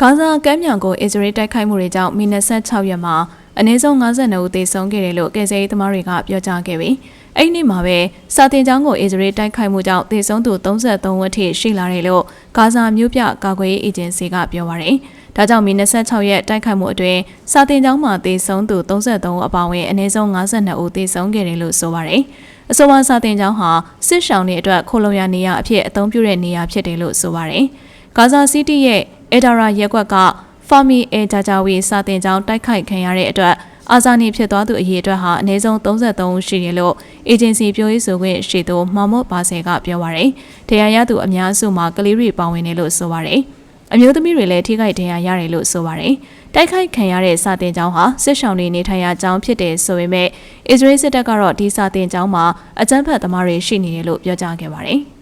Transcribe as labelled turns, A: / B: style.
A: ဂါဇာကမ်းမြောင်ကိုအစ္စရေးတိုက်ခိုက်မှုတွေကြောင့်မီန26ရက်မှာအနည်းဆုံး52ဦးသေဆုံးခဲ့တယ်လို့ကယ်ဆယ်ရေးသမားတွေကပြောကြားခဲ့ပြီးအဲ့ဒီနေ့မှာပဲစာတင်ကျောင်းကိုအစ္စရေးတိုက်ခိုက်မှုကြောင့်သေဆုံးသူ33ဦးထိရှိလာတယ်လို့ဂါဇာမြို့ပြကာကွယ်ရေးအေဂျင်စီကပြောပါရယ်။ဒါကြောင့်မီ26ရက်တိုက်ခိုက်မှုအတွင်းစာတင်ကျောင်းမှာသေဆုံးသူ33ဦးအပါအဝင်အနည်းဆုံး52ဦးသေဆုံးခဲ့တယ်လို့ဆိုပါရယ်။အဆိုပါစာတင်ကျောင်းဟာစစ်ရှောင်းတွေအတွက်ခိုလုံရနေရအဖြစ်အသုံးပြုတဲ့နေရာဖြစ်တယ်လို့ဆိုပါရယ်။ဂါဇာစီးတီးရဲ့ အေဒါရာရက်ကွက်ကဖာမီအေဂျာဂျာဝီစာတင်ကျောင်းတိုက်ခိုက်ခံရတဲ့အတွက်အာဇာနီဖြစ်သွားသူအရေးအတွက်ဟာအနည်းဆုံး33ဦးရှိတယ်လို့အေဂျင်စီပြောရေးဆိုခွင့်ရှိသူမော်မတ်ဘာဆယ်ကပြောပါရယ်။တရားရသူအများစုမှာကလေးတွေပါဝင်တယ်လို့ဆိုပါရယ်။အမျိုးသမီးတွေလည်းထိခိုက်ဒဏ်ရာရတယ်လို့ဆိုပါရယ်။တိုက်ခိုက်ခံရတဲ့စာတင်ကျောင်းဟာစစ်ဆောင်တွေနေထိုင်ရာကျောင်းဖြစ်တယ်ဆိုပေမဲ့အစ္စရေးစစ်တပ်ကတော့ဒီစာတင်ကျောင်းမှာအကြမ်းဖက်သမားတွေရှိနေတယ်လို့ပြောကြားခဲ့ပါတယ်။